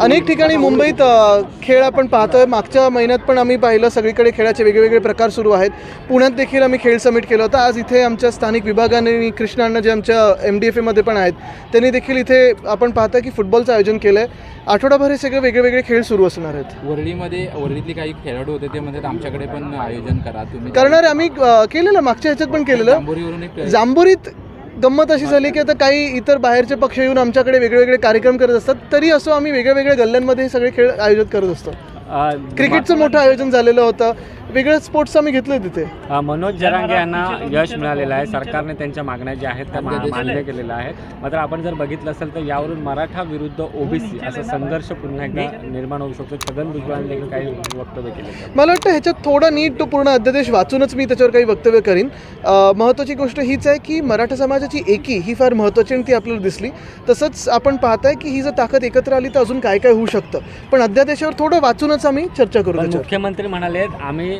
अनेक ठिकाणी मुंबईत खेळ आपण पाहतोय. मागच्या महिन्यात पण आम्ही पाहिलं सगळीकडे खेळाचे वेगवेगळे प्रकार सुरू आहेत. पुण्यात देखील आम्ही खेळ समिट केलं होतं. आज इथे आमच्या स्थानिक विभागाने कृष्णांना जे आमच्या एम डी एफ एमध्ये पण आहेत त्यांनी देखील इथे आपण पाहतोय की फुटबॉलचं आयोजन केलं आहे आठवडाभर हे सगळे वेगळे वेगळे खेळ सुरू असणार आहेत. वरळीमध्ये वरळीतले काही खेळाडू होते ते म्हणतात आमच्याकडे पण आयोजन करा तुम्ही करणार आम्ही केलेलं मागच्या ह्याच्यात पण केलेलं. जांभोरीत गंमत अशी झाली की आता काही इतर बाहेरचे पक्ष येऊन आमच्याकडे वेगवेगळे कार्यक्रम करत असतात तरी असो आम्ही वेगळ्या वेगळ्या गल्ल्यांमध्ये हे सगळे खेळ आयोजित करत असतो. क्रिकेटचं मोठं आयोजन झालेलं होतं. वेगळं स्पोर्ट्स आम्ही घेतलं तिथे. अ, मनोज जरांगे यांना यश मिळालेलं आहे. सरकारने त्यांच्या मागण्या ज्या आहेत त्या मा- मान्य केलेल्या आहेत. मात्र आपण जर बघितलं असेल तर यावरून मराठा विरुद्ध ओबीसी असा संघर्ष पुन्हा एकदा निर्माण होऊ शकतो. छगन भुजबळांनी देखील काही वक्तव्य केले मला वाटतं ह्याच्यात थोडं नीट तो पूर्ण अध्यादेश वाचूनच मी त्याच्यावर काही वक्तव्य करीन. अं, महत्त्वाची गोष्ट हीच आहे की मराठा समाजाची एकी ही फार महत्त्वाची आणि ती आपल्याला दिसली. तसंच आपण पाहताय की ही जर ताकद एकत्र आली तर अजून काय काय होऊ शकतं. पण अध्यादेशावर थोडं वाचूनच आम्ही चर्चा करू पण त्याच्यावर. मुख्यमंत्री म्हणाले आम्ही